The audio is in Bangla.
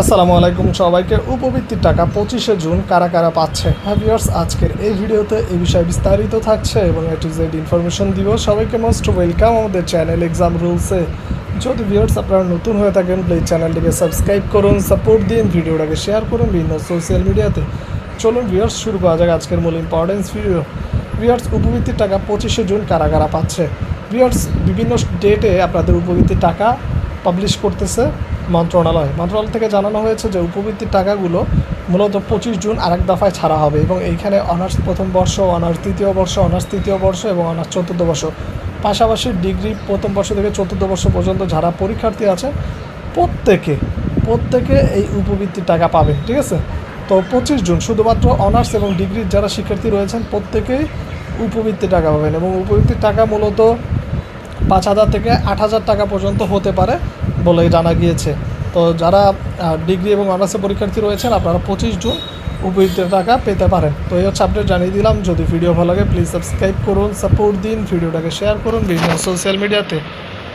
আসসালামু আলাইকুম সবাইকে। উপবৃত্তির টাকা পঁচিশে জুন কারা কারা পাচ্ছে? হ্যাভিয়ার্স আজকের এই ভিডিওতে এই বিষয়ে বিস্তারিত থাকছে এবং এ টু জেড ইনফরমেশন দিব। সবাইকে মোস্ট ওয়েলকাম আমাদের চ্যানেল এক্সাম রুলসে যদি ভিউয়ার্স আপনারা নতুন হয়ে থাকেন প্লিজ চ্যানেলটিকে সাবস্ক্রাইব করুন সাপোর্ট দিন, ভিডিওটাকে শেয়ার করুন বিভিন্ন সোশ্যাল মিডিয়াতে চলুন ভিউয়ার্স শুরু করা যাক আজকের মূল ইম্পর্টেন্স ভিডিও ভিউয়ার্স উপবৃত্তির টাকা পঁচিশে জুন কারা কারা পাচ্ছে? ভিউয়ার্স বিভিন্ন ডেটে আপনাদের উপবৃত্তির টাকা পাবলিশ করতেছে মন্ত্রণালয়। মন্ত্রণালয় থেকে জানানো হয়েছে যে উপবৃত্তির টাকাগুলো মূলত পঁচিশ জুন আরেক দফায় ছাড়া হবে এবং এইখানে অনার্স প্রথম বর্ষ, অনার্স তৃতীয় বর্ষ, অনার্স তৃতীয় বর্ষ এবং অনার্স চতুর্থ বর্ষ। পাশাপাশি ডিগ্রি প্রথম বর্ষ থেকে চতুর্থ বর্ষ পর্যন্ত যারা পরীক্ষার্থী আছে, প্রত্যেকে প্রত্যেকে এই উপবৃত্তির টাকা পাবে, ঠিক আছে? তো পঁচিশ জুন শুধুমাত্র অনার্স এবং ডিগ্রির যারা শিক্ষার্থী রয়েছেন, প্রত্যেকেই উপবৃত্তির টাকা পাবেন এবং উপবৃত্তির টাকা মূলত পাঁচ হাজার থেকে আট হাজার টাকা পর্যন্ত হতে পারে বলে জানা গিয়েছে। তো যারা ডিগ্রি এবং অনার্সের পরীক্ষার্থী রয়েছেন, আপনারা পঁচিশ জুন উপযুক্ত টাকা পেতে পারেন। তো এই হচ্ছে আপডেট জানিয়ে দিলাম। যদি ভিডিও ভালো লাগে প্লিজ সাবস্ক্রাইব করুন সাপোর্ট দিন, ভিডিওটাকে শেয়ার করুন বিভিন্ন সোশ্যাল মিডিয়াতে